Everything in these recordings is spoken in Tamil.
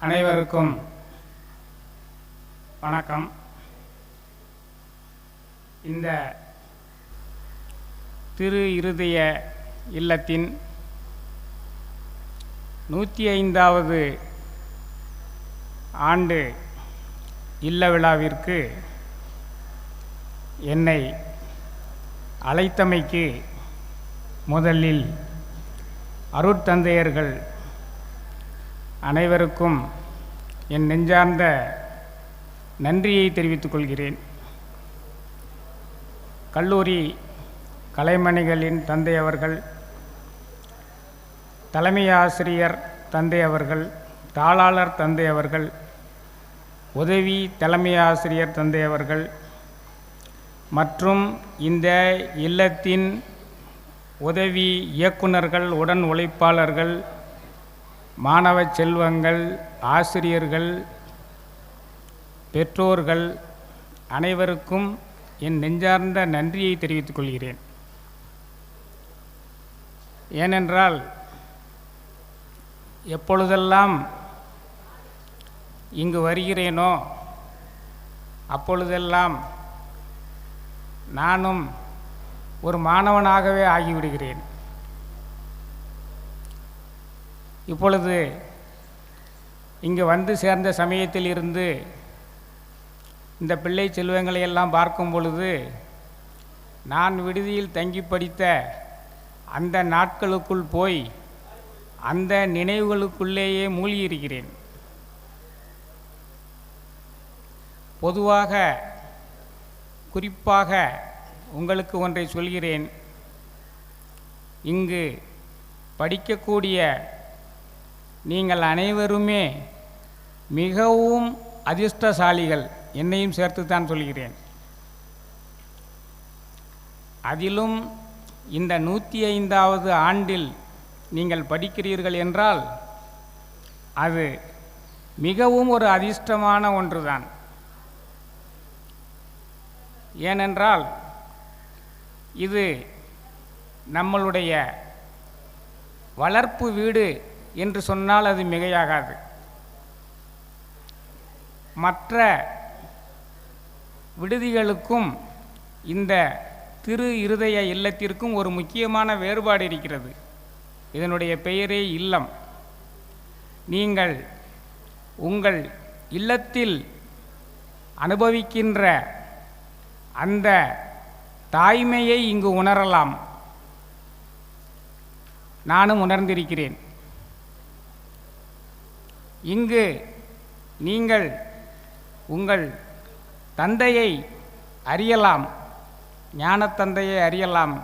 அனைவருக்கும் வணக்கம். இந்த திரு இருதய இல்லத்தின் நூற்றி ஐந்தாவது ஆண்டு இல்ல விழாவிற்கு என்னை அழைத்தமைக்கு முதலில் அருட்தந்தையர்கள் அனைவருக்கும் என் நெஞ்சார்ந்த நன்றியை தெரிவித்துக் கொள்கிறேன். கல்லூரி கலைமணிகளின் தந்தை அவர்கள் தலைமை ஆசிரியர் தந்தை அவர்கள் தாளாளர் தந்தை அவர்கள் உதவி தலைமை ஆசிரியர் தந்தை அவர்கள் மற்றும் இந்த இல்லத்தின் உதவி இயக்குனர்கள் உடன் உழைப்பாளர்கள் மாணவ செல்வங்கள் ஆசிரியர்கள் பெற்றோர்கள் அனைவருக்கும் என் நெஞ்சார்ந்த நன்றியை தெரிவித்துக் கொள்கிறேன். ஏனென்றால் எப்பொழுதெல்லாம் இங்கு வருகிறேனோ அப்பொழுதெல்லாம் நானும் ஒரு மாணவனாகவே ஆகிவிடுகிறேன். இப்பொழுது இங்கு வந்து சேர்ந்த சமயத்தில் இருந்து இந்த பிள்ளை செல்வங்களை எல்லாம் பார்க்கும் பொழுது நான் விடுதியில் தங்கி படித்த அந்த நாட்களுக்குள் போய் அந்த நினைவுகளுக்குள்ளேயே மூழ்கியிருக்கிறேன். பொதுவாக குறிப்பாக உங்களுக்கு ஒன்றை சொல்கிறேன். இங்கு படிக்கக்கூடிய நீங்கள் அனைவருமே மிகவும் அதிர்ஷ்டசாலிகள். என்னையும் சேர்த்து தான் சொல்கிறேன். அதிலும் இந்த நூற்றி ஐந்தாவது ஆண்டில் நீங்கள் படிக்கிறீர்கள் என்றால் அது மிகவும் ஒரு அதிர்ஷ்டமான ஒன்றுதான். ஏனென்றால் இது நம்மளுடைய வளர்ப்பு வீடு என்று சொன்னால் அது மிகையாகாது. மற்ற விடுதிகளுக்கும் இந்த திரு இருதய இல்லத்திற்கும் ஒரு முக்கியமான வேறுபாடு இருக்கிறது. இதனுடைய பெயரே இல்லம். நீங்கள் உங்கள் இல்லத்தில் அனுபவிக்கின்ற அந்த தாய்மையை இங்கு உணரலாம். நானும் உணர்ந்திருக்கிறேன். இங்கு நீங்கள் உங்கள் தந்தையை அறியலாம் ஞானத்தந்தையை அறியலாம்.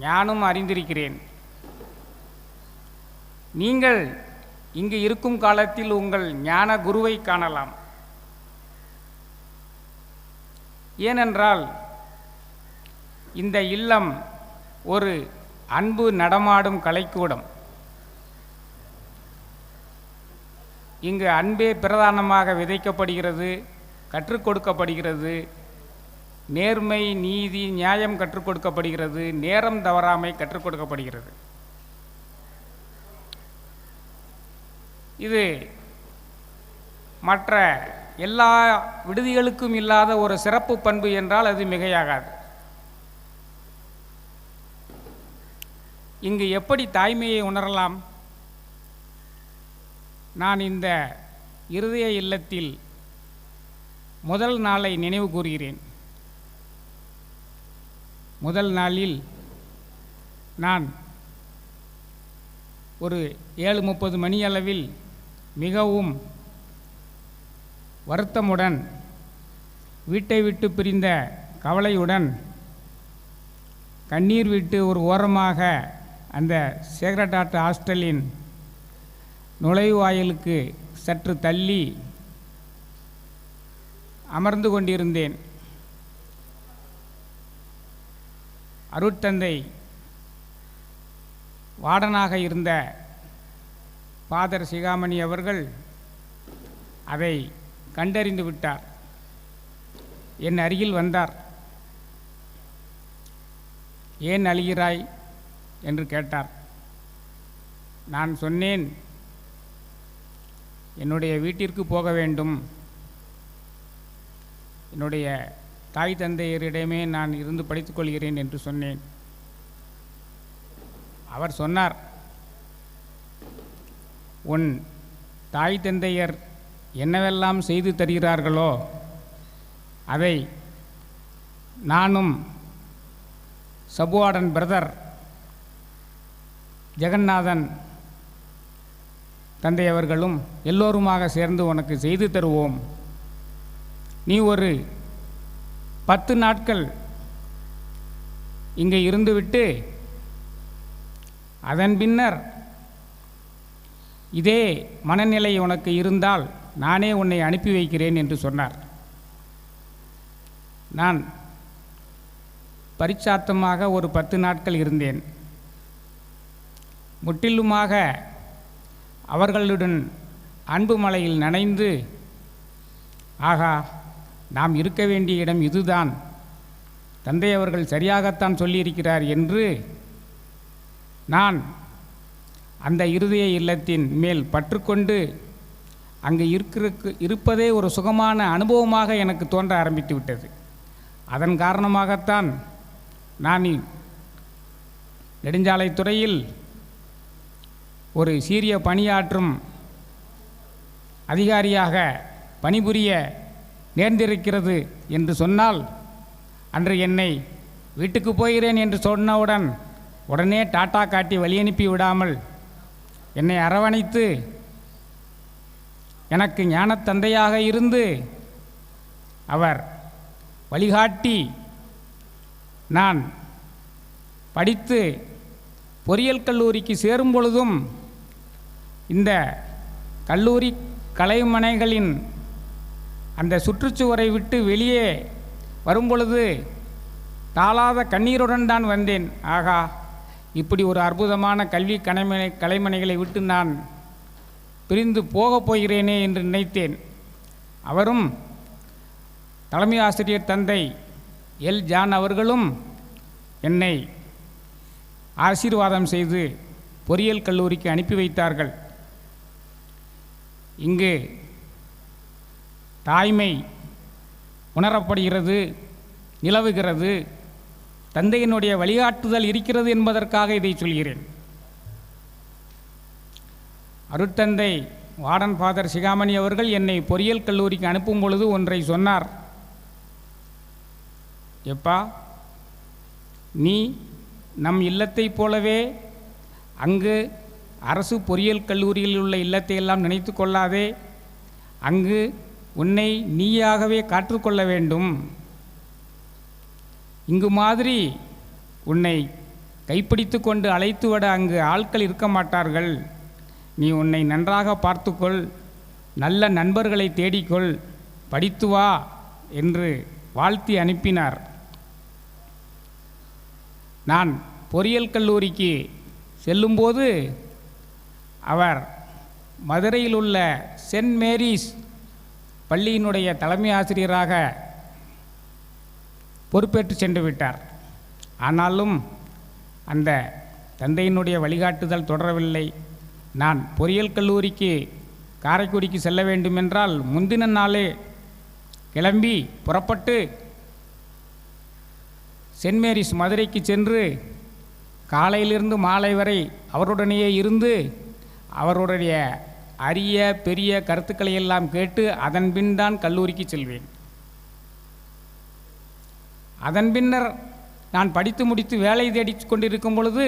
ஞானும் அறிந்திருக்கிறேன். நீங்கள் இங்கு இருக்கும் காலத்தில் உங்கள் ஞான குருவை காணலாம். ஏனென்றால் இந்த இல்லம் ஒரு அன்பு நடமாடும் கலைக்கூடம். இங்கு அன்பே பிரதானமாக விதைக்கப்படுகிறது கற்றுக் கொடுக்கப்படுகிறது. நேர்மை நீதி நியாயம் கற்றுக் கொடுக்கப்படுகிறது. நேரம் தவறாமை கற்றுக் கொடுக்கப்படுகிறது. இது மற்ற எல்லா விடுதிகளுக்கும் இல்லாத ஒரு சிறப்பு பண்பு என்றால் அது மிகையாகாது. இங்கு எப்படி தாய்மையை உணரலாம்? நான் இந்த இருதய இல்லத்தில் முதல் நாளை நினைவு கூறுகிறேன். முதல் நாளில் நான் ஒரு ஏழு முப்பது மணி அளவில் மிகவும் வருத்தமுடன் வீட்டை விட்டு பிரிந்த கவலையுடன் கண்ணீர் விட்டு ஒரு ஓரமாக அந்த சேக்ரட்டாட் ஹாஸ்டலின் நுழைவாயிலுக்கு சற்று தள்ளி அமர்ந்து கொண்டிருந்தேன். அருட்தந்தை வாடனாக இருந்த பாதர் சிகாமணி அவர்கள் அதை கண்டறிந்து விட்டார். என் அருகில் வந்தார். ஏன் அழுகிறாய்? என்று கேட்டார். நான் சொன்னேன் என்னுடைய வீட்டிற்கு போக வேண்டும். என்னுடைய தாய் தந்தையரிடமே நான் இருந்து படித்துக் கொள்கிறேன் என்று சொன்னேன். அவர் சொன்னார் உன் தாய் தந்தையர் என்னவெல்லாம் செய்து தருகிறார்களோ அதை நானும் சபுவாடன் பிரதர் ஜெகநாதன் தந்தை அவர்களும் எல்லோருமாக சேர்ந்து உனக்கு செய்து தருவோம். நீ ஒரு பத்து நாட்கள் இங்கே இருந்துவிட்டு அதன் பின்னர் இதே மனநிலை உனக்கு இருந்தால் நானே உன்னை அனுப்பி வைக்கிறேன் என்று சொன்னார். நான் பரிச்சாத்தமாக ஒரு பத்து நாட்கள் இருந்தேன். முற்றிலுமாக அவர்களுடன் அன்பு மலையில் நனைந்து ஆகா நாம் இருக்க வேண்டிய இடம் இதுதான். தந்தை அவர்கள் சரியாகத்தான் சொல்லியிருக்கிறார் என்று நான் அந்த இருதய இல்லத்தின் மேல் பற்றுக்கொண்டு அங்கு இருக்கிறக்கு இருப்பதே ஒரு சுகமான அனுபவமாக எனக்கு தோன்ற ஆரம்பித்து விட்டது. அதன் காரணமாகத்தான் நான் இ- நெடுஞ்சாலைத்துறையில் ஒரு சீரிய பணியாற்றும் அதிகாரியாக பணிபுரிய நேர்ந்திருக்கிறது என்று சொன்னால் அன்று என்னை வீட்டுக்கு போகிறேன் என்று சொன்னவுடன் உடனே டாட்டா காட்டி வழியனுப்பி விடாமல் என்னை அரவணைத்து எனக்கு ஞானத் தந்தையாக இருந்து அவர் வழிகாட்டி நான் படித்து பொறியியல் கல்லூரிக்கு சேரும் பொழுதும் இந்த கல்லூரி கலைமனைகளின் அந்த சுற்றுச்சுவரை விட்டு வெளியே வரும்பொழுது தாளாத கண்ணீருடன் தான் வந்தேன். ஆகா இப்படி ஒரு அற்புதமான கல்வி கலைமனை கலைமனைகளை விட்டு நான் பிரிந்து போகப் போகிறேனே என்று நினைத்தேன். அவரும் தலைமை ஆசிரியர் தந்தை எல். ஜான் அவர்களும் என்னை ஆசீர்வாதம் செய்து பொறியியல் கல்லூரிக்கு அனுப்பி வைத்தார்கள். இங்கு தாய்மை உணரப்படுகிறது நிலவுகிறது தந்தையினுடைய வழிகாட்டுதல் இருக்கிறது என்பதற்காக இதை சொல்கிறேன். அருட்தந்தை வார்டன் ஃபாதர் சிகாமணி அவர்கள் என்னை பொறியியல் கல்லூரிக்கு அனுப்பும் பொழுது ஒன்றை சொன்னார். எப்பா நீ நம் இல்லத்தைப் போலவே அங்கு அரசு பொறியியல் கல்லூரியில் உள்ள இல்லத்தை எல்லாம் நினைத்து கொள்ளாதே. அங்கு உன்னை நீயாகவே காற்றுக்கொள்ள வேண்டும். இங்கு மாதிரி உன்னை கைப்பிடித்து கொண்டு அழைத்து விட அங்கு ஆட்கள் இருக்க மாட்டார்கள். நீ உன்னை நன்றாக பார்த்துக்கொள். நல்ல நண்பர்களை தேடிக்கொள். படித்து வா என்று வாழ்த்தி அனுப்பினார். நான் பொறியியல் கல்லூரிக்கு செல்லும்போது அவர் மதுரையில் உள்ள சென்ட் மேரிஸ் பள்ளியினுடைய தலைமை ஆசிரியராக பொறுப்பேற்று சென்று விட்டார். ஆனாலும் அந்த தந்தையினுடைய வழிகாட்டுதல் தொடரவில்லை. நான் பொறியியல் கல்லூரிக்கு காரைக்குடிக்கு செல்ல வேண்டுமென்றால் முந்தின நாளே கிளம்பி புறப்பட்டு சென்ட் மேரிஸ் மதுரைக்கு சென்று காலையிலிருந்து மாலை வரை அவருடனேயே இருந்து அவருடைய அரிய பெரிய கருத்துக்களை எல்லாம் கேட்டு அதன்பின் தான் கல்லூரிக்கு செல்வேன். அதன் பின்னர் நான் படித்து முடித்து வேலை தேடி கொண்டிருக்கும் பொழுது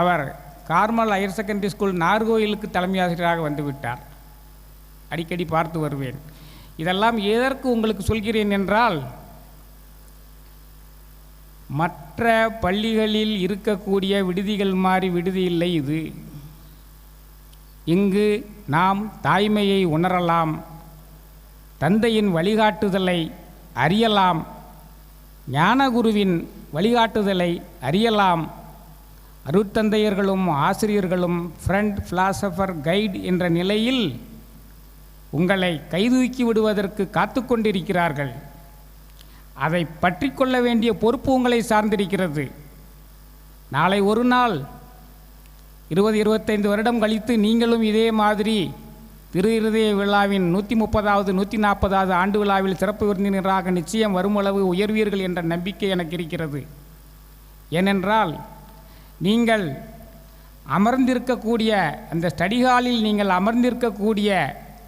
அவர் கார்மல் ஹையர் செகண்டரி ஸ்கூல் நார்கோயிலுக்கு தலைமை ஆசிரியராக வந்துவிட்டார் அடிக்கடி பார்த்து வருவேன். இதெல்லாம் எதற்கு உங்களுக்கு சொல்கிறேன் என்றால் மற்ற பள்ளிகளில் இருக்கக்கூடிய விடுதிகள் மாதிரி விடுதி இல்லை இது. இங்கு நாம் தாய்மையை உணரலாம் தந்தையின் வழிகாட்டுதலை அறியலாம் ஞானகுருவின் வழிகாட்டுதலை அறியலாம். அருட்தந்தையர்களும் ஆசிரியர்களும் ஃப்ரெண்ட் ஃபிலாசபர் கைட் என்ற நிலையில் உங்களை கைதூக்கி விடுவதற்கு காத்து கொண்டிருக்கிறார்கள். அதை பற்றி கொள்ள வேண்டிய பொறுப்பு உங்களை சார்ந்திருக்கிறது. நாளை ஒரு நாள் இருபது இருபத்தைந்து வருடம் கழித்து நீங்களும் இதே மாதிரி திரு இருதய விழாவின் நூற்றி முப்பதாவது நூற்றி நாற்பதாவது ஆண்டு விழாவில் சிறப்பு விருந்தினராக நிச்சயம் வருமளவு உயர்வீர்கள் என்ற நம்பிக்கை எனக்கு இருக்கிறது. ஏனென்றால் நீங்கள் அமர்ந்திருக்கக்கூடிய அந்த ஸ்டடி ஹாலில் நீங்கள் அமர்ந்திருக்கக்கூடிய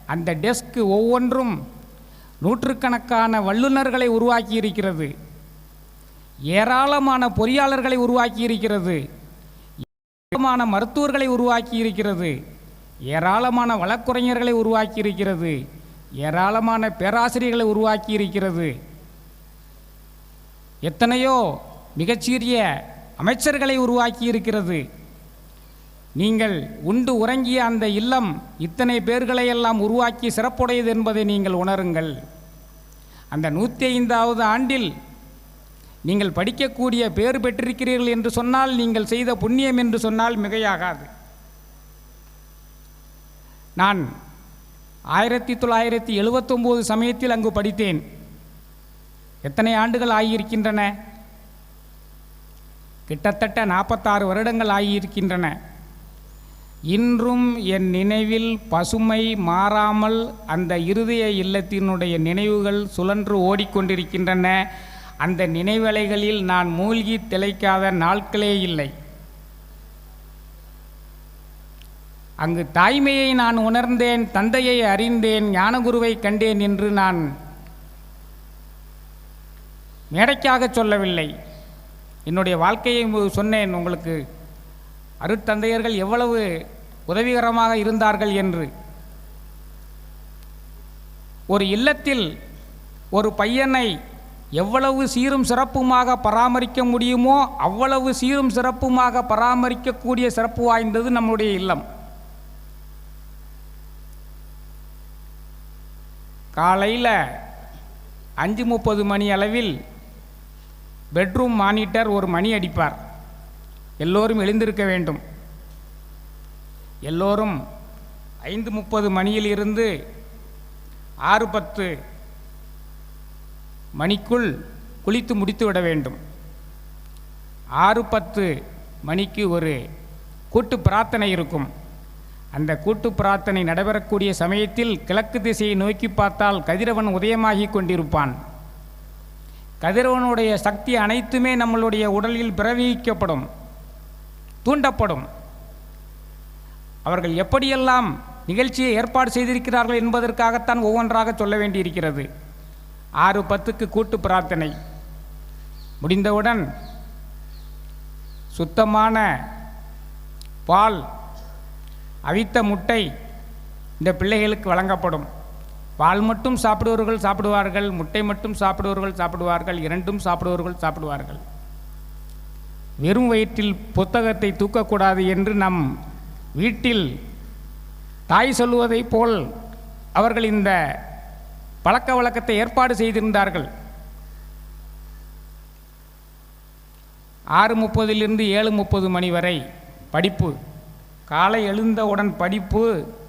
அந்த டெஸ்க் ஒவ்வொன்றும் நூற்றுக்கணக்கான வல்லுநர்களை உருவாக்கி இருக்கிறது ஏராளமான பொறியாளர்களை உருவாக்கி இருக்கிறது ஏராளமான மருத்துவர்களை உருவாக்கி இருக்கிறது ஏராளமான வழக்குரைஞர்களை உருவாக்கி இருக்கிறது ஏராளமான பேராசிரியர்களை உருவாக்கி இருக்கிறது எத்தனையோ மிகச்சிறிய அமைச்சர்களை உருவாக்கி இருக்கிறது நீங்கள் உண்டு உறங்கிய அந்த இல்லம் இத்தனை பேர்களை எல்லாம் உருவாக்கி சிறப்புடையது என்பதை நீங்கள் உணருங்கள். அந்த நூற்றி ஐந்தாவது ஆண்டில் நீங்கள் படிக்கக்கூடிய பேறு பெற்றிருக்கிறீர்கள் என்று சொன்னால் நீங்கள் செய்த புண்ணியம் என்று சொன்னால் மிகையாகாது. நான் ஆயிரத்தி தொள்ளாயிரத்தி எழுபத்தொம்போது சமயத்தில் அங்கு படித்தேன். எத்தனை ஆண்டுகள் ஆகியிருக்கின்றன? கிட்டத்தட்ட நாற்பத்தாறு வருடங்கள் ஆகியிருக்கின்றன. இன்றும் என் நினைவில் பசுமை மாறாமல் அந்த இருதய இல்லத்தினுடைய நினைவுகள் சுழன்று ஓடிக்கொண்டிருக்கின்றன. அந்த நினைவலைகளில் நான் மூழ்கி திளைக்காத நாட்களே இல்லை. அங்கு தாய்மையை நான் உணர்ந்தேன் தந்தையை அறிந்தேன் ஞானகுருவை கண்டேன் என்று நான் மேடைக்காக சொல்லவில்லை. என்னுடைய வாழ்க்கையை சொன்னேன். உங்களுக்கு அருட்தந்தையர்கள் எவ்வளவு உதவிகரமாக இருந்தார்கள் என்று. ஒரு இல்லத்தில் ஒரு பையனை எவ்வளவு சீரும் சிறப்புமாக பராமரிக்க முடியுமோ அவ்வளவு சீரும் சிறப்புமாக பராமரிக்கக்கூடிய சிறப்பு வாய்ந்தது நம்முடைய இல்லம். காலையில் அஞ்சு முப்பது மணி அளவில் பெட்ரூம் மானிட்டர் ஒரு மணி அடிப்பார். எல்லோரும் எழுந்திருக்க வேண்டும். எல்லோரும் ஐந்து முப்பது மணியில் இருந்து ஆறு பத்து மணிக்குள் குளித்து முடித்து விட வேண்டும். ஆறு பத்து மணிக்கு ஒரு கூட்டு பிரார்த்தனை இருக்கும். அந்த கூட்டு பிரார்த்தனை நடைபெறக்கூடிய சமயத்தில் கிழக்கு திசையை நோக்கி பார்த்தால் கதிரவன் உதயமாகி கொண்டிருப்பான். கதிரவனுடைய சக்தி அனைத்துமே நம்மளுடைய உடலில் பிரவகிக்கப்படும் தூண்டப்படும். அவர்கள் எப்படியெல்லாம் நிகழ்ச்சியை ஏற்பாடு செய்திருக்கிறார்கள் என்பதற்காகத்தான் ஒவ்வொன்றாக சொல்ல வேண்டியிருக்கிறது. ஆறு பத்துக்கு கூட்டு பிரார்த்தனை. முடிந்தவுடன் சுத்தமான பால் அவித்த முட்டை இந்த பிள்ளைகளுக்கு வழங்கப்படும். பால் மட்டும் சாப்பிடுவர்கள் சாப்பிடுவார்கள் முட்டை மட்டும் சாப்பிடுவர்கள் சாப்பிடுவார்கள் இரண்டும் சாப்பிடுவர்கள் சாப்பிடுவார்கள். வெறும் வயிற்றில் புத்தகத்தை தூக்கக்கூடாது என்று நம் வீட்டில் தாய் சொல்லுவதைப் போல் அவர்கள் இந்த பழக்க வழக்கத்தை ஏற்பாடு செய்திருந்தார்கள். ஆறு முப்பதிலிருந்து ஏழு முப்பது மணி வரை படிப்பு. காலை எழுந்தவுடன் படிப்பு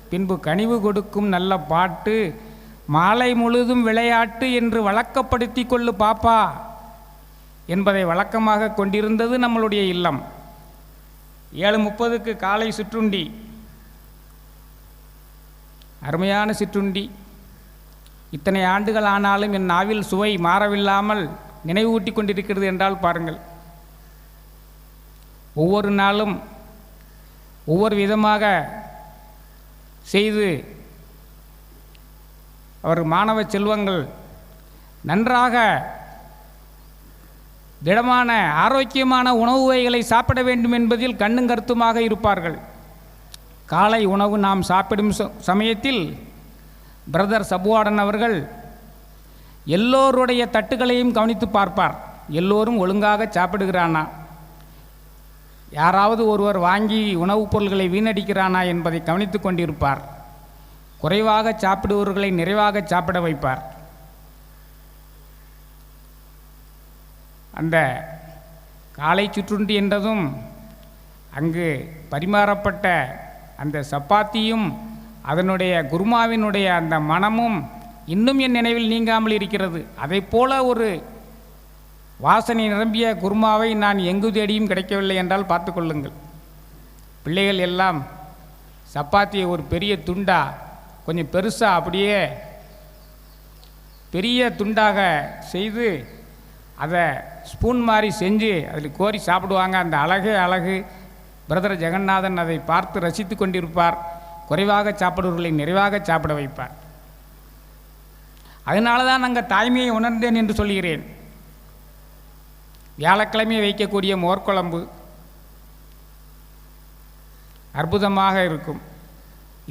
பின்பு கனிவு கொடுக்கும் நல்ல பாட்டு மாலை முழுதும் விளையாட்டு என்று வழக்கப்படுத்தி கொள்ளு பாப்பா என்பதை வழக்கமாக கொண்டிருந்தது நம்மளுடைய இல்லம். ஏழு முப்பதுக்கு காலை சிற்றுண்டி. அருமையான சிற்றுண்டி. இத்தனை ஆண்டுகள் ஆனாலும் என் நாவில் சுவை மாறவில்லாமல் நினைவூட்டி கொண்டிருக்கிறது என்றால் பாருங்கள். ஒவ்வொரு நாளும் ஒவ்வொரு விதமாக செய்து அவர் மாணவ செல்வங்கள் நன்றாக திடமான ஆரோக்கியமான உணவு வகைகளை சாப்பிட வேண்டும் என்பதில் கண்ணும் கருத்துமாக இருப்பார்கள். காலை உணவு நாம் சாப்பிடும் சமயத்தில் பிரதர் சபுவாடன் அவர்கள் எல்லோருடைய தட்டுகளையும் கவனித்து பார்ப்பார். எல்லோரும் ஒழுங்காக சாப்பிடுகிறானா? யாராவது ஒருவர் வாங்கி உணவுப் பொருள்களை வீணடிக்கிறானா என்பதை கவனித்து கொண்டிருப்பார். குறைவாக சாப்பிடுபவர்களை நிறைவாக சாப்பிட வைப்பார். அந்த காலை சுற்றுண்டி என்றதும் அங்கு பரிமாறப்பட்ட அந்த சப்பாத்தியும் அதனுடைய குருமாவினுடைய அந்த மனமும் இன்னும் என் நினைவில் நீங்காமல் இருக்கிறது. அதைப் போல ஒரு வாசனை நிரம்பிய குருமாவை நான் எங்கு தேடியும் கிடைக்கவில்லை என்றால் பார்த்து கொள்ளுங்கள். பிள்ளைகள் எல்லாம் சப்பாத்தியை ஒரு பெரிய துண்டா கொஞ்சம் பெருசாக அப்படியே பெரிய துண்டாக செய்து அதை ஸ்பூன் மாதிரி செஞ்சு அதில் கோரி சாப்பிடுவாங்க. அந்த அழகே அழகு. பிரதர் ஜெகநாதன் அதை பார்த்து ரசித்து கொண்டிருப்பார். குறைவாக சாப்பிடுவர்களை நிறைவாக சாப்பிட வைப்பார். அதனால தான் நாங்கள் தாய்மையை உணர்ந்தேன் என்று சொல்கிறேன் வியாழக்கிழமை வைக்கக்கூடிய மோர்க்குழம்பு அற்புதமாக இருக்கும்.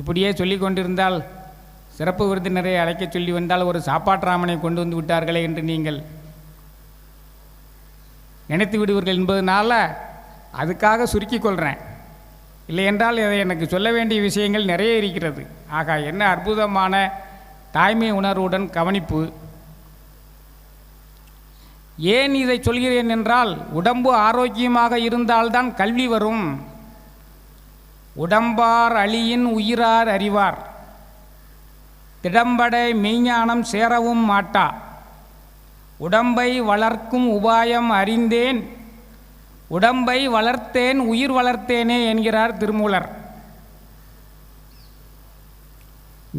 இப்படியே சொல்லி கொண்டிருந்தால் சிறப்பு விருந்தினரை அழைக்க சொல்லி வந்தால் ஒரு சாப்பாட்டு கொண்டு வந்து விட்டார்களே என்று நீங்கள் நினைத்து விடுவீர்கள் என்பதனால அதுக்காக சுருக்கிக் கொள்கிறேன் இல்லையென்றால் இதை எனக்கு சொல்ல வேண்டிய விஷயங்கள் நிறைய இருக்கிறது. ஆகா என்ன அற்புதமான தாய்மை உணர்வுடன் கவனிப்பு. ஏன் இதை சொல்கிறேன் என்றால் உடம்பு ஆரோக்கியமாக இருந்தால்தான் கல்வி வரும். உடம்பார் அழியின் உயிரார் அறிவார். திடம்படை மெய்ஞானம் சேரவும் மாட்டா. உடம்பை வளர்க்கும் உபாயம் அறிந்தேன். உடம்பை வளர்த்தேன் உயிர் வளர்த்தேனே என்கிறார் திருமூலர்.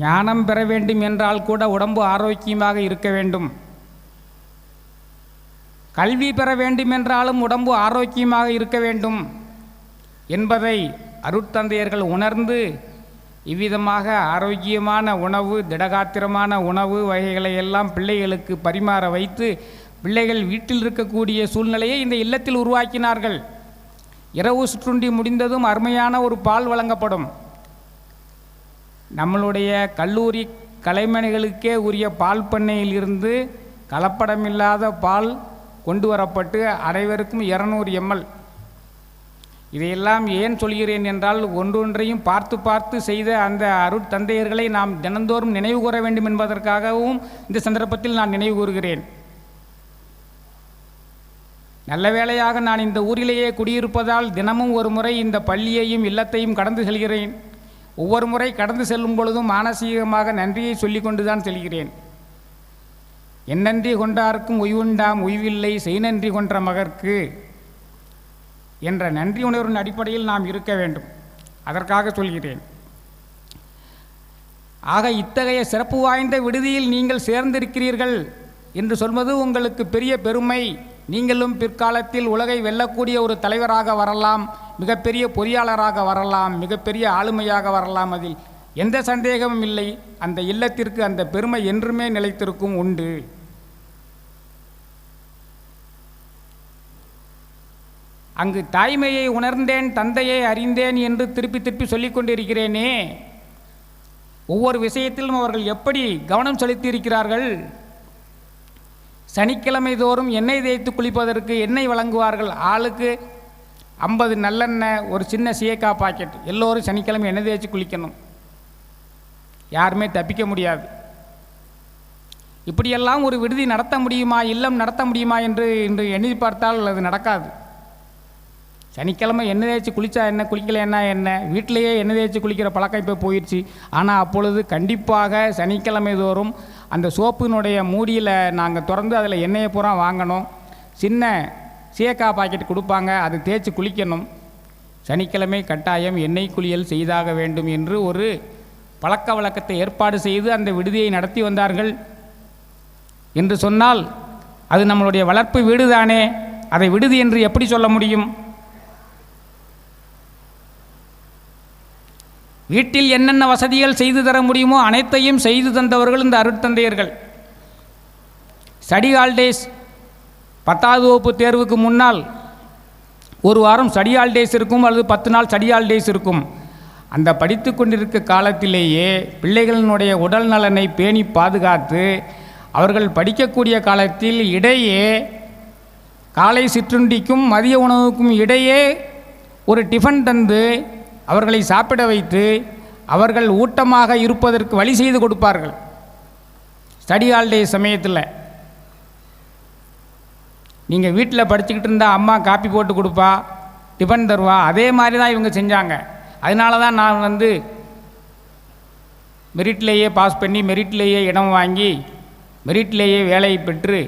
ஞானம் பெற வேண்டும் என்றால் கூட உடம்பு ஆரோக்கியமாக இருக்க வேண்டும். கல்வி பெற வேண்டுமென்றாலும் உடம்பு ஆரோக்கியமாக இருக்க வேண்டும் என்பதை அருட்தந்தையர்கள் உணர்ந்து இவ்விதமாக ஆரோக்கியமான உணவு திடகாத்திரமான உணவு வகைகளை எல்லாம் பிள்ளைகளுக்கு பரிமாற வைத்து பிள்ளைகள் வீட்டில் இருக்கக்கூடிய சூழ்நிலையை இந்த இல்லத்தில் உருவாக்கினார்கள். இரவு சுற்றுண்டி முடிந்ததும் அருமையான ஒரு பால் வழங்கப்படும். நம்மளுடைய கல்லூரி கலைமணிகளுக்கே உரிய பால் பண்ணையில் இருந்து கலப்படமில்லாத பால் கொண்டு வரப்பட்டு அனைவருக்கும் இரநூறு எம்எல். இதையெல்லாம் ஏன் சொல்கிறேன் என்றால் ஒன்றொன்றையும் பார்த்து பார்த்து செய்த அந்த அருட்தந்தையர்களை நாம் தினந்தோறும் நினைவு கூற வேண்டும் என்பதற்காகவும் இந்த சந்தர்ப்பத்தில் நான் நினைவு கூறுகிறேன். நல்ல வேளையாக நான் இந்த ஊரிலேயே குடியிருப்பதால் தினமும் ஒரு முறை இந்த பள்ளியையும் இல்லத்தையும் கடந்து செல்கிறேன். ஒவ்வொரு முறை கடந்து செல்லும் பொழுதும் மானசீகமாக நன்றியை சொல்லி கொண்டுதான் செல்கிறேன். என்னன்றி கொண்டார்க்கும் உய்வுண்டாம் உய்வில்லை செய்நன்றி கொன்ற மகர்க்கு என்ற நன்றி உணர்வின் அடிப்படையில் நாம் இருக்க வேண்டும். அதற்காக சொல்கிறேன். ஆக இத்தகைய சிறப்பு வாய்ந்த விடுதியில் நீங்கள் சேர்ந்திருக்கிறீர்கள் என்று சொல்வது உங்களுக்கு பெரிய பெருமை. நீங்களும் பிற்காலத்தில் உலகை வெல்லக்கூடிய ஒரு தலைவராக வரலாம் மிகப்பெரிய பொறியாளராக வரலாம் மிகப்பெரிய ஆளுமையாக வரலாம் அதில். எந்த சந்தேகமும் இல்லை. அந்த இல்லத்திற்கு அந்த பெருமை என்றுமே நிலைத்திருக்கும் உண்டு. அங்கு தாய்மையை உணர்ந்தேன் தந்தையை அறிந்தேன் என்று திருப்பி திருப்பி சொல்லிக் கொண்டிருக்கிறேனே. ஒவ்வொரு விஷயத்திலும் அவர்கள் எப்படி கவனம் செலுத்தியிருக்கிறார்கள் சனிக்கிழமை தோறும் எண்ணெய் தேய்த்து குளிப்பதற்கு எண்ணெய் வழங்குவார்கள். ஆளுக்கு ஐம்பது நல்லெண்ணெய் ஒரு சின்ன சீயக்கா பாக்கெட். எல்லோரும் சனிக்கிழமை எண்ணெய் தேய்ச்சி குளிக்கணும். யாருமே தப்பிக்க முடியாது. இப்படியெல்லாம் ஒரு விடுதி நடத்த முடியுமா இல்லம் நடத்த முடியுமா என்று இன்று எண்ணி பார்த்தால் அது நடக்காது. சனிக்கிழமை எண்ணெய் தேய்ச்சி குளித்தா என்ன குளிக்கலைன்னா என்ன? வீட்டிலேயே எண்ணெய் தேய்ச்சி குளிக்கிற பழக்கம் இப்போ போயிடுச்சு ஆனால் அப்பொழுது கண்டிப்பாக சனிக்கிழமை தோறும் அந்த சோப்பினுடைய மூடியில் நாங்கள் திறந்து அதில் எண்ணெயை பூரா வாங்கணும். சின்ன சேக்கா பாக்கெட் கொடுப்பாங்க அதை தேய்ச்சி குளிக்கணும். சனிக்கிழமை கட்டாயம் எண்ணெய் குளியல் செய்தாக வேண்டும் என்று ஒரு பழக்க வழக்கத்தை ஏற்பாடு செய்து அந்த விடுதியை நடத்தி வந்தார்கள். என்று சொன்னால் அது நம்மளுடைய வளர்ப்பு வீடு தானே அதை விடுதி என்று எப்படி சொல்ல முடியும்? வீட்டில் என்னென்ன வசதிகள் செய்து தர முடியுமோ அனைத்தையும் செய்து தந்தவர்கள் இந்த அருட்தந்தையர்கள். ஸ்டடி ஹாலிடேஸ் பத்தாவது வகுப்பு தேர்வுக்கு முன்னால் ஒரு வாரம் ஸ்டடி ஹாலிடேஸ் இருக்கும் அல்லது பத்து நாள் ஸ்டடி ஹாலிடேஸ் இருக்கும். அந்த படித்து கொண்டிருக்க காலத்திலேயே பிள்ளைகளினுடைய உடல் நலனை பேணி பாதுகாத்து அவர்கள் படிக்கக்கூடிய காலத்தில் இடையே காலை சிற்றுண்டிக்கும் மதிய உணவுக்கும் இடையே ஒரு டிஃபன் தந்து அவர்களை சாப்பிட வைத்து அவர்கள் ஊட்டமாக இருப்பதற்கு வழி செய்து கொடுப்பார்கள். ஸ்டடி ஹாலிடே சமயத்தில். நீங்கள் வீட்டில் படிச்சுக்கிட்டு இருந்தால் அம்மா காப்பி போட்டு கொடுப்பா டிஃபன் தருவா அதே மாதிரி தான் இவங்க செஞ்சாங்க. அதனால தான் நான் வந்து மெரிட்லேயே பாஸ் பண்ணி மெரிட்லேயே இடம் வாங்கி மெரிட்லேயே வேலையை பெற்று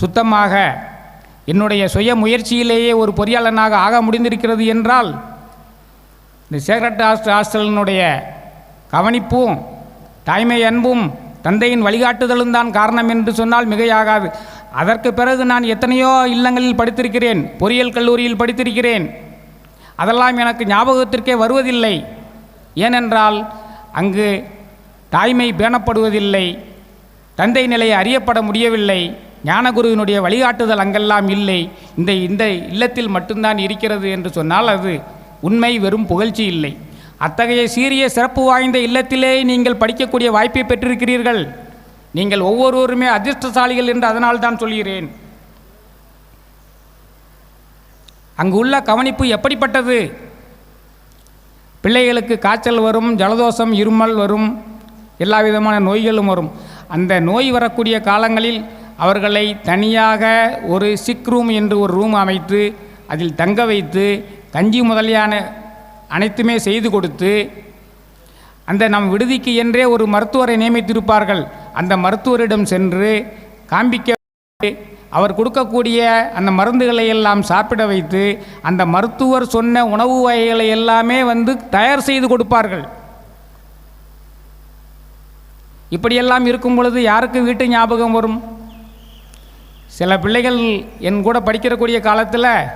சுத்தமாக என்னுடைய சுய முயற்சியிலேயே ஒரு பொறியாளனாக ஆக முடிந்திருக்கிறது என்றால் இந்த சேக்ரட் ஹாஸ்டல் ஹாஸ்டலினுடைய கவனிப்பும் தாய்மை அன்பும் தந்தையின் வழிகாட்டுதலும் தான் காரணம் என்று சொன்னால் மிகையாகாது. அதற்கு பிறகு நான் எத்தனையோ இல்லங்களில் படித்திருக்கிறேன் பொறியியல் கல்லூரியில் படித்திருக்கிறேன். அதெல்லாம் எனக்கு ஞாபகத்திற்கே வருவதில்லை. ஏனென்றால் அங்கு தாய்மை பேணப்படுவதில்லை. தந்தை நிலை அறியப்பட முடியவில்லை. ஞானகுருவினுடைய வழிகாட்டுதல் அங்கெல்லாம் இல்லை. இந்த இந்த இல்லத்தில் மட்டும்தான் இருக்கிறது என்று சொன்னால் அது உண்மை வெறும் புகழ்ச்சி இல்லை. அத்தகைய சீரிய சிறப்பு வாய்ந்த இல்லத்திலே நீங்கள் படிக்கக்கூடிய வாய்ப்பை பெற்றிருக்கிறீர்கள். நீங்கள் ஒவ்வொருவருமே அதிர்ஷ்டசாலிகள் என்று அதனால் தான் சொல்கிறேன். அங்கு உள்ள கவனிப்பு எப்படிப்பட்டது? பிள்ளைகளுக்கு காய்ச்சல் வரும் ஜலதோஷம் இருமல் வரும் எல்லா விதமான நோய்களும் வரும். அந்த நோய் வரக்கூடிய காலங்களில் அவர்களை தனியாக ஒரு சிக் ரூம் என்று ஒரு ரூம் அமைத்து அதில் தங்க வைத்து கஞ்சி முதலியான அனைத்துமே செய்து கொடுத்து அந்த நம் விடுதிக்கு என்றே ஒரு மருத்துவரை நியமித்திருப்பார்கள். அந்த மருத்துவரிடம் சென்று காண்பிக்க அவர் கொடுக்கக்கூடிய அந்த மருந்துகளை எல்லாம் சாப்பிட வைத்து அந்த மருத்துவர் சொன்ன உணவு வகைகளை எல்லாமே வந்து தயார் செய்து கொடுப்பார்கள். இப்படியெல்லாம் இருக்கும் பொழுது யாருக்கு வீட்டு ஞாபகம் வரும்? சில பிள்ளைகள் என் கூட படிக்கிறக்கூடிய காலத்தில்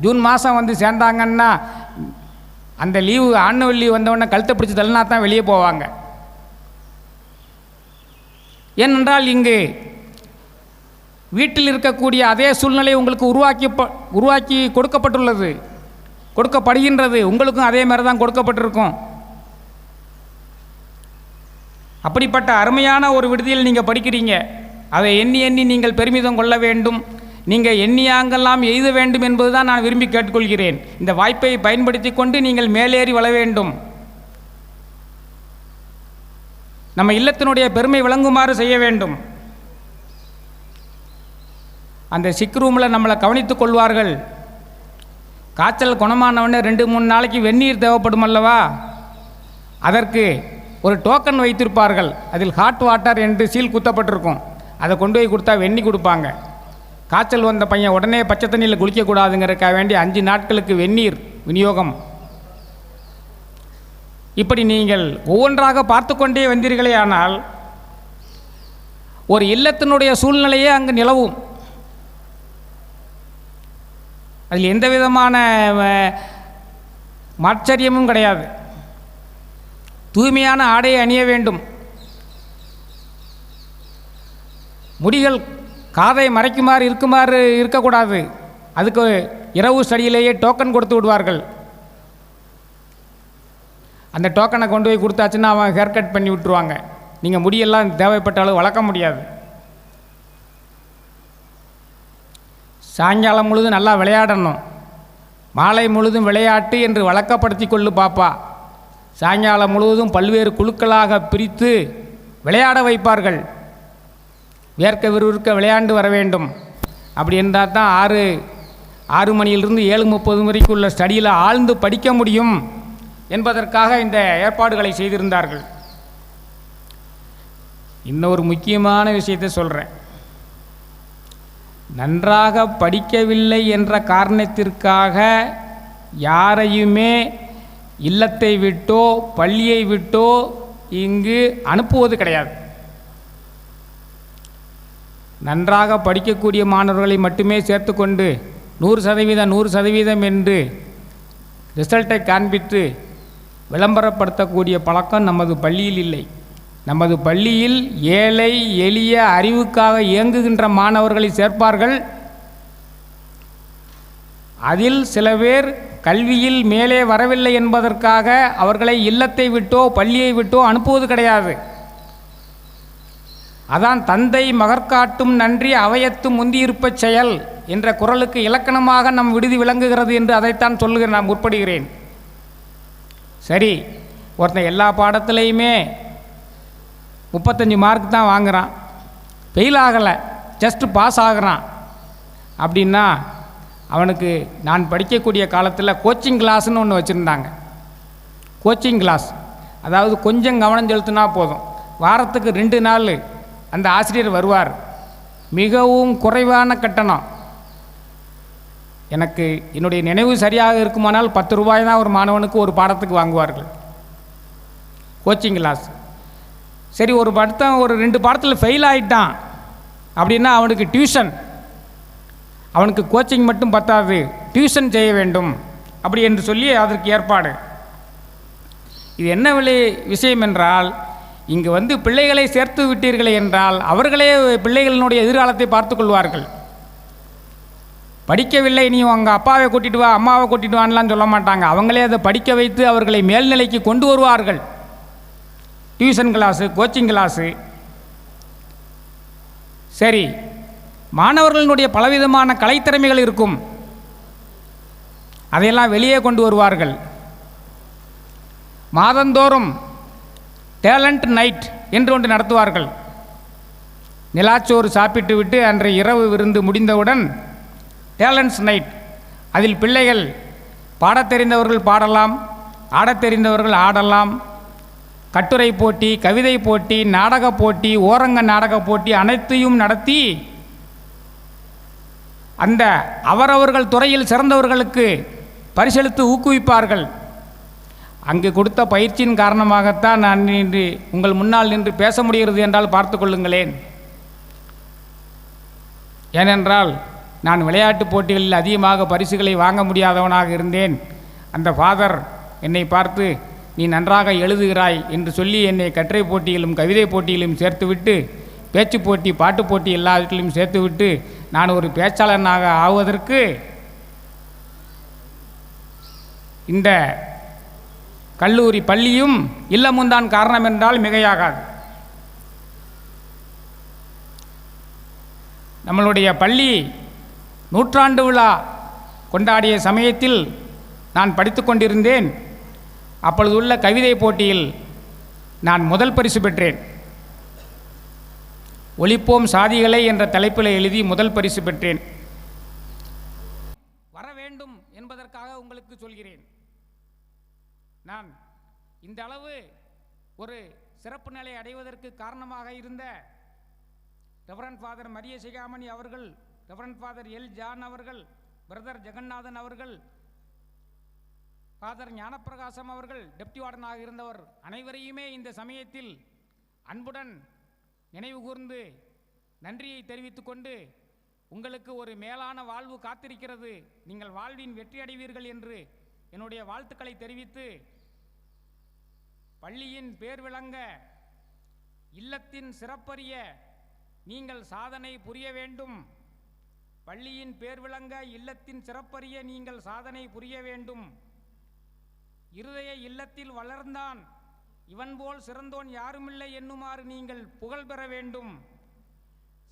ஜூன் மாதம் வந்து சேர்ந்தாங்கன்னா அந்த லீவு ஆன்வல் லீவ் வந்தவுடனே கழுத்தை பிடிச்சி தள்ளினா தான் வெளியே போவாங்க. ஏனென்றால் இங்கு வீட்டில் இருக்கக்கூடிய அதே சூழ்நிலை உங்களுக்கு உருவாக்கி ப- உருவாக்கி கொடுக்கப்பட்டுள்ளது கொடுக்கப்படுகின்றது. உங்களுக்கும் அதே மாதிரி தான் கொடுக்கப்பட்டிருக்கும். அப்படிப்பட்ட அருமையான ஒரு விடுதியில் நீங்கள் படிக்கிறீங்க. அதை எண்ணி எண்ணி நீங்கள் பெருமிதம் கொள்ள வேண்டும். நீங்கள் எண்ணியாங்கெல்லாம் எழுத வேண்டும் என்பதுதான் நான் விரும்பி கேட்டுக்கொள்கிறேன். இந்த வாய்ப்பை பயன்படுத்தி கொண்டு நீங்கள் மேலேறி வள வேண்டும். நம்ம இல்லத்தினுடைய பெருமை விளங்குமாறு செய்ய வேண்டும். அந்த சிக் ரூமில் நம்மளை கவனித்துக் கொள்வார்கள். காய்ச்சல் குணமானவொடனே ரெண்டு மூணு நாளைக்கு வெந்நீர் தேவைப்படும் அல்லவா? அதற்கு ஒரு டோக்கன் வைத்திருப்பார்கள். அதில் ஹாட் வாட்டர் என்று சீல் குத்தப்பட்டிருக்கும். அதை கொண்டு போய் கொடுத்தா வெண்ணி கொடுப்பாங்க. காய்ச்சல் வந்த பையன் உடனே பச்சை தண்ணியில் குளிக்கக்கூடாதுங்கிறக்காக வேண்டி அஞ்சு நாட்களுக்கு வெந்நீர் விநியோகம். இப்படி நீங்கள் ஒவ்வொன்றாக பார்த்து கொண்டே வந்தீர்களே ஆனால் ஒரு இல்லத்தினுடைய சூழ்நிலையே அங்கு நிலவும். அதில் எந்த விதமான மாச்சரியமும் கிடையாது. தூய்மையான ஆடையை அணிய வேண்டும். முடிகள் காதை மறைக்குமாறு இருக்குமாறு இருக்கக்கூடாது. அதுக்கு இரவு ஸ்டடியிலேயே டோக்கன் கொடுத்து விடுவார்கள். அந்த டோக்கனை கொண்டு போய் கொடுத்தாச்சுன்னா அவன் ஹேர் கட் பண்ணி விட்டுருவாங்க. நீங்கள் முடியெல்லாம் தேவைப்பட்ட அளவு வளர்க்க முடியாது. சாயங்காலம் முழுதும் நல்லா விளையாடணும். மாலை முழுதும் விளையாட்டு என்று வழக்கப்படுத்தி கொள்ளு பாப்பா. சாயங்காலம் முழுவதும் பல்வேறு குழுக்களாக பிரித்து விளையாட வைப்பார்கள். வேர்க்க விறுவிறுக்க விளையாண்டு வர வேண்டும். அப்படி இருந்தால் தான் ஆறு ஆறு மணியிலிருந்து ஏழு முப்பது வரைக்கும் உள்ள ஸ்டடியில் ஆழ்ந்து படிக்க முடியும் என்பதற்காக இந்த ஏற்பாடுகளை செய்திருந்தார்கள். இன்னொரு முக்கியமான விஷயத்தை சொல்கிறேன் நன்றாக படிக்கவில்லை என்ற காரணத்திற்காக யாரையுமே இல்லத்தை விட்டோ பள்ளியை விட்டோ இங்கு அனுப்புவது கிடையாது. நன்றாக படிக்கக்கூடிய மாணவர்களை மட்டுமே சேர்த்துக்கொண்டு நூறு சதவீதம் நூறு சதவீதம் என்று ரிசல்ட்டை காண்பித்து விளம்பரப்படுத்தக்கூடிய பழக்கம் நமது பள்ளியில் இல்லை. நமது பள்ளியில் ஏழை எளிய அறிவுக்காக இயங்குகின்ற மாணவர்களை சேர்ப்பார்கள். அதில் சில பேர் கல்வியில் மேலே வரவில்லை என்பதற்காக அவர்களை இல்லத்தை விட்டோ பள்ளியை விட்டோ அனுப்புவது கிடையாது. அதான் தந்தை மகற்காட்டும் நன்றி அவையத்தும் முந்தியிருப்பச் செயல் என்ற குரலுக்கு இலக்கணமாக நம் விடுதி விளங்குகிறது என்று அதைத்தான் சொல்லுகிறேன் நான் முற்படுகிறேன். சரி ஒருத்தன் எல்லா பாடத்துலேயுமே முப்பத்தஞ்சு மார்க் தான் வாங்குகிறான் ஃபெயில் ஆகலை ஜஸ்ட் பாஸ் ஆகிறான். அப்படின்னா அவனுக்கு நான் படிக்கக்கூடிய காலத்தில் கோச்சிங் கிளாஸ்னு ஒன்று வச்சுருந்தாங்க. கோச்சிங் கிளாஸ் அதாவது கொஞ்சம் கவனம் செலுத்தினா போதும். வாரத்துக்கு ரெண்டு நாள் அந்த ஆசிரியர் வருவார். மிகவும் குறைவான கட்டணம். எனக்கு என்னுடைய நினைவு சரியாக இருக்குமானால் பத்து ரூபாய் தான் ஒரு மாணவனுக்கு ஒரு பாடத்துக்கு வாங்குவார்கள். கோச்சிங் கிளாஸ் சரி ஒரு படத்தம் ஒரு ரெண்டு பாடத்தில் ஃபெயில் ஆகிட்டான் அப்படின்னா அவனுக்கு டியூஷன் அவனுக்கு கோச்சிங் மட்டும் பத்தாது. டியூஷன் செய்ய வேண்டும். அப்படி என்று சொல்லி அதற்கு ஏற்பாடு. இது என்ன விலை விஷயம் என்றால் இங்கு வந்து பிள்ளைகளை சேர்த்து விட்டீர்களே என்றால் அவர்களே பிள்ளைகளினுடைய எதிர்காலத்தை பார்த்து கொள்வார்கள். படிக்கவில்லை நீ உங்கள் அப்பாவை கூட்டிட்டு வா அம்மாவை கூட்டிட்டு வான்லாம் சொல்ல மாட்டாங்க. அவங்களே அதை படிக்க வைத்து அவர்களை மேல்நிலைக்கு கொண்டு வருவார்கள். டியூஷன் கிளாஸு கோச்சிங் கிளாஸு சரி மாணவர்களுடைய பலவிதமான கலைத்திறமைகள் இருக்கும். அதையெல்லாம் வெளியே கொண்டு வருவார்கள். மாதந்தோறும் டேலண்ட் நைட் என்று ஒன்று நடத்துவார்கள். நிலாச்சோறு சாப்பிட்டு விட்டு அன்றைய இரவு விருந்து முடிந்தவுடன் டேலண்ட்ஸ் நைட். அதில் பிள்ளைகள் பாடத் தெரிந்தவர்கள் பாடலாம் ஆடத் தெரிந்தவர்கள் ஆடலாம். கட்டுரை போட்டி கவிதை போட்டி நாடகப் போட்டி ஓரங்க நாடகப் போட்டி அனைத்தையும் நடத்தி அந்த அவரவர்கள் துறையில் சிறந்தவர்களுக்கு பரிசளித்து ஊக்குவிப்பார்கள். அங்கு கொடுத்த பயிற்சியின் காரணமாகத்தான் நான் இன்று உங்கள் முன்னால் நின்று பேச முடிகிறது என்றால் பார்த்து கொள்ளுங்களேன். ஏனென்றால் நான் விளையாட்டுப் போட்டிகளில் அதிகமாக பரிசுகளை வாங்க முடியாதவனாக இருந்தேன். அந்த ஃபாதர் என்னை பார்த்து நீ நன்றாக எழுதுகிறாய் என்று சொல்லி என்னை கட்டுரை போட்டியிலும் கவிதை போட்டியிலும் சேர்த்துவிட்டு பேச்சு போட்டி பாட்டு போட்டி எல்லாவற்றிலும் சேர்த்துவிட்டு நான் ஒரு பேச்சாளனாக ஆவதற்கு இந்த கல்லூரி பள்ளியும் இல்லமும் தான் காரணம் என்றால் மிகையாகாது. நம்மளுடைய பள்ளி நூற்றாண்டு விழா கொண்டாடிய சமயத்தில் நான் படித்து கொண்டிருந்தேன். அப்பொழுது உள்ள கவிதை போட்டியில் நான் முதல் பரிசு பெற்றேன். ஒழிப்போம் சாதிகளை என்ற தலைப்பில் எழுதி முதல் பரிசு பெற்றேன். வர வேண்டும் என்பதற்காக உங்களுக்கு சொல்கிறேன். நான் இந்த அளவு ஒரு சிறப்பு நிலை அடைவதற்கு காரணமாக இருந்த ரெவரண்ட் ஃபாதர் மரிய சிகாமணி அவர்கள் ரெவரண்ட் ஃபாதர் எல் ஜான் அவர்கள் பிரதர் ஜெகநாதன் அவர்கள் ஃபாதர் ஞானப்பிரகாசம் அவர்கள் டெப்டி வார்டனாக இருந்தவர் அனைவரையுமே இந்த சமயத்தில் அன்புடன் நினைவு கூர்ந்து நன்றியை தெரிவித்து கொண்டு உங்களுக்கு ஒரு மேலான வாழ்வு காத்திருக்கிறது. நீங்கள் வாழ்வின் வெற்றி அடைவீர்கள் என்று என்னுடைய வாழ்த்துக்களை தெரிவித்து பள்ளியின் பேர் விளங்க இல்லத்தின் சிறப்பறிய நீங்கள் சாதனை புரிய வேண்டும். பள்ளியின் பேர் விளங்க இல்லத்தின் சிறப்பறிய நீங்கள் சாதனை புரிய வேண்டும். இருதய இல்லத்தில் வளர்ந்தான் இவன் போல் சிறந்தோன் யாருமில்லை என்னுமாறு நீங்கள் புகழ் பெற வேண்டும்.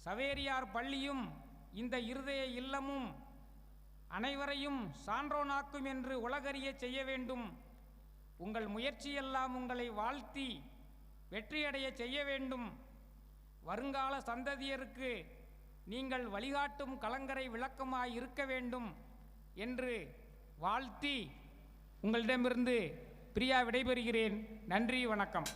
சவேரியார் பள்ளியும் இந்த இருதய இல்லமும் அனைவரையும் சான்றோனாக்கும் என்று உலகறிய செய்ய வேண்டும். உங்கள் முயற்சியெல்லாம் உங்களை வாழ்த்தி வெற்றியடைய செய்ய வேண்டும். வருங்கால சந்ததியருக்கு நீங்கள் வழிகாட்டும் கலங்கரை விளக்கமாய் இருக்க வேண்டும் என்று வாழ்த்தி உங்களிடமிருந்து பிரியா விடைபெறுகிறேன். நன்றி வணக்கம்.